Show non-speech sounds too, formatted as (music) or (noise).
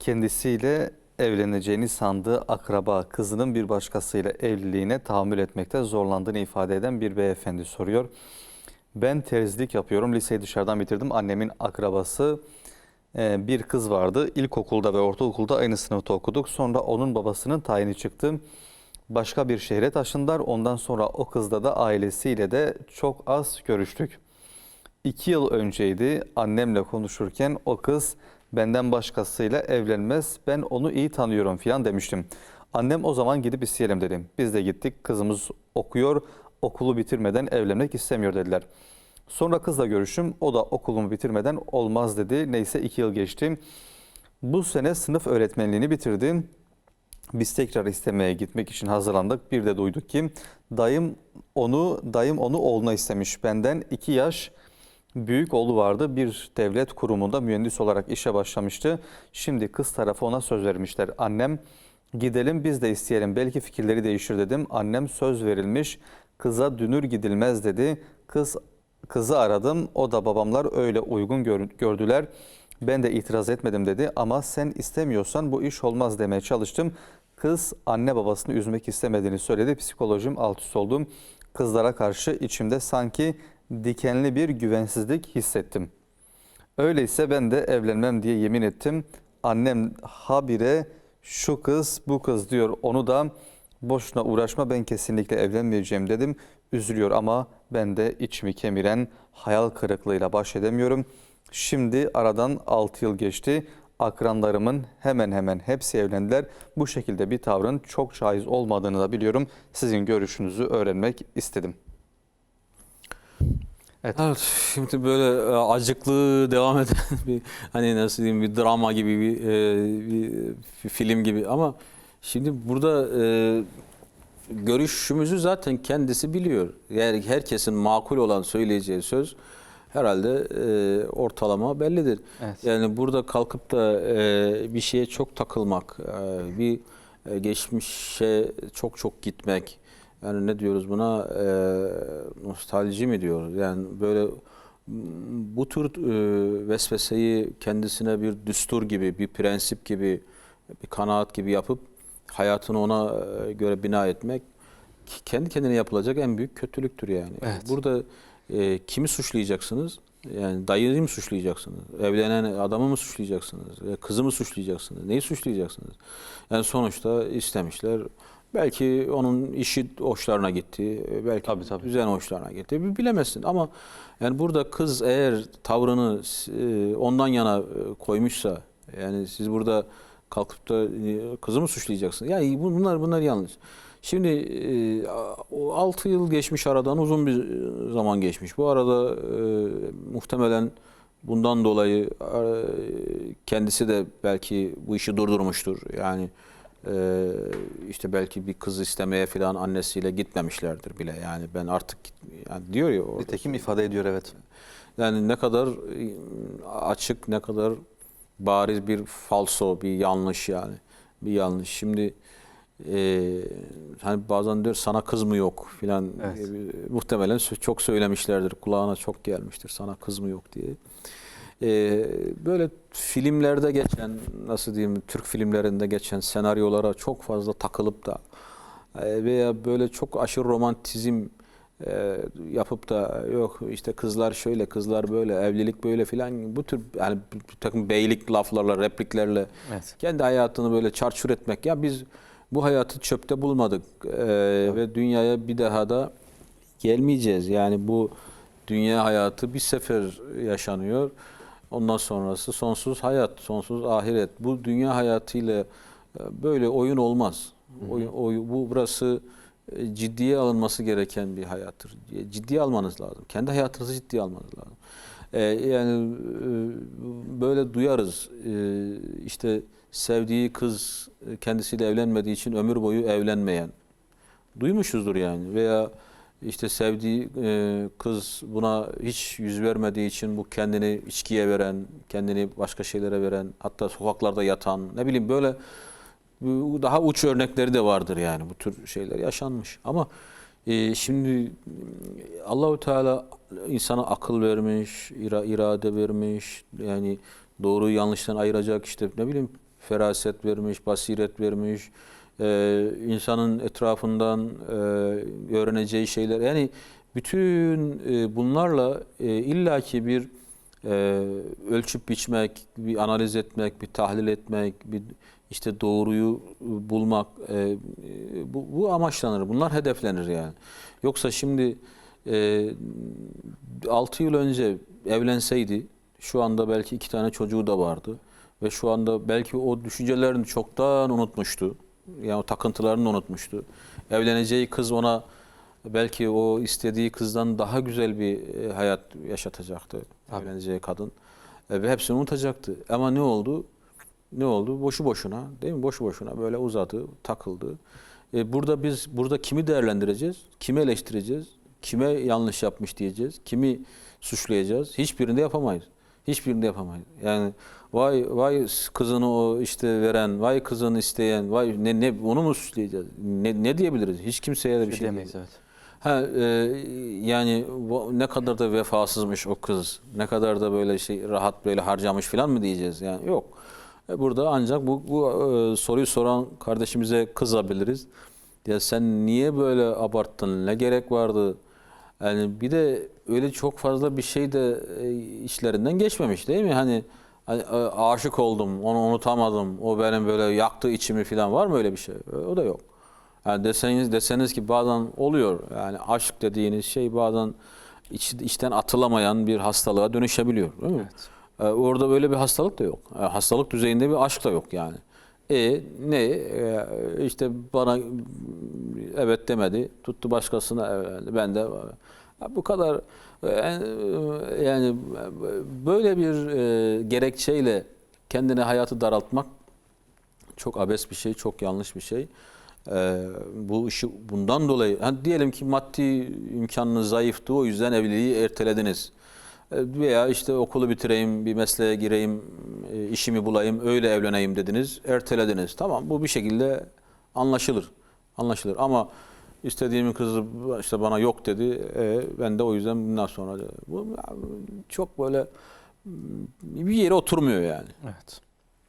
kendisiyle evleneceğini sandığı akraba kızının bir başkasıyla evliliğine tahammül etmekte zorlandığını ifade eden bir beyefendi soruyor. Ben terzilik yapıyorum. Liseyi dışarıdan bitirdim. Annemin akrabası e, bir kız vardı. İlkokulda ve ortaokulda aynı sınıfta okuduk. Sonra onun babasının tayini çıktı. Başka bir şehre taşındılar. Ondan sonra o kızla da ailesiyle de çok az görüştük. İki yıl önceydi annemle konuşurken o kız benden başkasıyla evlenmez ben onu iyi tanıyorum filan demiştim. Annem o zaman gidip isteyelim dedim. Biz de gittik kızımız okuyor okulu bitirmeden evlenmek istemiyor dediler. Sonra kızla görüştüm o da okulumu bitirmeden olmaz dedi. Neyse iki yıl geçti. Bu sene sınıf öğretmenliğini bitirdim. Biz tekrar istemeye gitmek için hazırlandık. Bir de duyduk ki dayım onu dayım onu oğluna istemiş. Benden iki yaş büyük oğlu vardı. Bir devlet kurumunda mühendis olarak işe başlamıştı. Şimdi kız tarafı ona söz vermişler. Annem gidelim biz de isteyelim. Belki fikirleri değişir dedim. Annem söz verilmiş. Kıza dünür gidilmez dedi. Kız kızı aradım. O da babamlar öyle uygun gör- gördüler. Ben de itiraz etmedim dedi ama sen istemiyorsan bu iş olmaz demeye çalıştım. Kız anne babasını üzmek istemediğini söyledi. Psikolojim alt üst oldum. Kızlara karşı içimde sanki dikenli bir güvensizlik hissettim. Öyleyse ben de evlenmem diye yemin ettim. Annem habire şu kız bu kız diyor. Onu da boşuna uğraşma ben kesinlikle evlenmeyeceğim dedim. Üzülüyor ama ben de içimi kemiren hayal kırıklığıyla baş edemiyorum. Şimdi aradan 6 yıl geçti. Akranlarımın hemen hemen hepsi evlendiler. Bu şekilde bir tavrın çok caiz olmadığını da biliyorum. Sizin görüşünüzü öğrenmek istedim. Evet şimdi böyle e, acıklı devam (laughs) eden bir hani nasıl diyeyim bir drama gibi bir, e, bir, bir film gibi ama şimdi burada e, görüşümüzü zaten kendisi biliyor. Yani herkesin makul olan söyleyeceği söz herhalde e, ortalama bellidir. Evet. Yani burada kalkıp da e, bir şeye çok takılmak, e, bir e, geçmişe çok çok gitmek, yani ne diyoruz buna e, nostalji mi diyoruz? Yani böyle bu tür e, vesveseyi kendisine bir düstur gibi, bir prensip gibi, bir kanaat gibi yapıp hayatını ona e, göre bina etmek kendi kendine yapılacak en büyük kötülüktür yani. Evet. Burada e, kimi suçlayacaksınız? Yani dayıyı mı suçlayacaksınız? Evlenen adamı mı suçlayacaksınız? E, Kızı mı suçlayacaksınız? Neyi suçlayacaksınız? Yani sonuçta istemişler. Belki onun işi hoşlarına gitti. Belki Tabii, tabii. düzen hoşlarına gitti. Bilemezsin ama yani burada kız eğer tavrını e, ondan yana e, koymuşsa yani siz burada kalkıp da e, kızı mı suçlayacaksınız? Yani bu- bunlar bunlar yanlış. Şimdi e, o 6 yıl geçmiş aradan uzun bir zaman geçmiş. Bu arada muhtemelen bundan dolayı kendisi de belki bu işi durdurmuştur. Yani e, işte belki bir kız istemeye falan annesiyle gitmemişlerdir bile. Yani ben artık yani diyor ya orada. Nitekim ifade ediyor evet. Yani ne kadar e, açık, ne kadar bariz bir falso, bir yanlış yani. Bir yanlış. Şimdi e, hani bazen diyor sana kız mı yok filan. Evet. E, muhtemelen çok söylemişlerdir. Kulağına çok gelmiştir sana kız mı yok diye. E, böyle filmlerde geçen, nasıl diyeyim, Türk filmlerinde geçen senaryolara çok fazla takılıp da e, veya böyle çok aşırı romantizm e, yapıp da yok işte kızlar şöyle kızlar böyle evlilik böyle filan bu tür yani bir takım beylik laflarla repliklerle Evet. kendi hayatını böyle çarçur etmek. Ya biz bu hayatı çöpte bulmadık e, ve dünyaya bir daha da gelmeyeceğiz. Yani bu dünya hayatı bir sefer yaşanıyor ondan sonrası sonsuz hayat sonsuz ahiret bu dünya hayatıyla e, böyle oyun olmaz oyun, oy- bu burası e, ciddiye alınması gereken bir hayattır. E, Ciddiye almanız lazım. Kendi hayatınızı ciddiye almanız lazım. E, yani böyle duyarız. E, işte sevdiği kız kendisiyle evlenmediği için ömür boyu evlenmeyen. Duymuşuzdur yani. Veya işte sevdiği e, kız buna hiç yüz vermediği için bu kendini içkiye veren, kendini başka şeylere veren, hatta sokaklarda yatan, ne bileyim böyle daha uç örnekleri de vardır yani bu tür şeyler yaşanmış. Ama e, şimdi Allahu Teala insana akıl vermiş, ira, irade vermiş. Yani doğru yanlıştan ayıracak işte ne bileyim feraset vermiş, basiret vermiş, e, insanın etrafından e, öğreneceği şeyler. Yani bütün e, bunlarla e, illaki bir e, ölçüp biçmek, bir analiz etmek, bir tahlil etmek, bir işte doğruyu bulmak bu, bu amaçlanır. Bunlar hedeflenir yani. Yoksa şimdi e, 6 yıl önce evlenseydi şu anda belki iki tane çocuğu da vardı ve şu anda belki o düşüncelerini çoktan unutmuştu. Yani o takıntılarını unutmuştu. Evleneceği kız ona belki o istediği kızdan daha güzel bir e, hayat yaşatacaktı. Tabii. Evleneceği kadın. E, ve hepsini unutacaktı. Ama ne oldu? Ne oldu? Boşu boşuna, değil mi? Boşu boşuna böyle uzadı, takıldı. E, burada biz burada kimi değerlendireceğiz? Kimi eleştireceğiz? Kime yanlış yapmış diyeceğiz? Kimi suçlayacağız? Hiçbirini yapamayız. Hiçbirini yapamayız. Yani vay vay kızını o işte veren, vay kızını isteyen, vay ne ne onu mu suçlayacağız? Ne ne diyebiliriz? Hiç kimseye de bir şey Demeyiz evet. Ha, e, yani ne kadar da vefasızmış o kız, ne kadar da böyle şey rahat böyle harcamış falan mı diyeceğiz yani yok. E, Burada ancak bu, bu e, soruyu soran kardeşimize kızabiliriz. Ya sen niye böyle abarttın, ne gerek vardı? Yani bir de öyle çok fazla bir şey de e, işlerinden geçmemiş değil mi? Hani, hani, e, aşık oldum, onu unutamadım, o benim böyle yaktı içimi falan var mı öyle bir şey? E, O da yok. Yani deseniz deseniz ki bazen oluyor. Yani aşk dediğiniz şey bazen iç, içten atılamayan bir hastalığa dönüşebiliyor. Değil mi? Ee, orada böyle bir hastalık da yok. Ee, hastalık düzeyinde bir aşk da yok yani. E ne Ee, işte bana evet demedi. Tuttu başkasına ben de bu kadar e, yani böyle bir e, gerekçeyle kendine hayatı daraltmak çok abes bir şey, çok yanlış bir şey. Ee, bu işi bundan dolayı, hani diyelim ki maddi imkanınız zayıftı, o yüzden evliliği ertelediniz. Ee, Veya işte okulu bitireyim, bir mesleğe gireyim, e, işimi bulayım, öyle evleneyim dediniz, ertelediniz. Tamam, bu bir şekilde anlaşılır, anlaşılır. Ama istediğimin kızı işte bana yok dedi, e, ben de o yüzden bundan sonra bu çok böyle bir yere oturmuyor yani. Evet.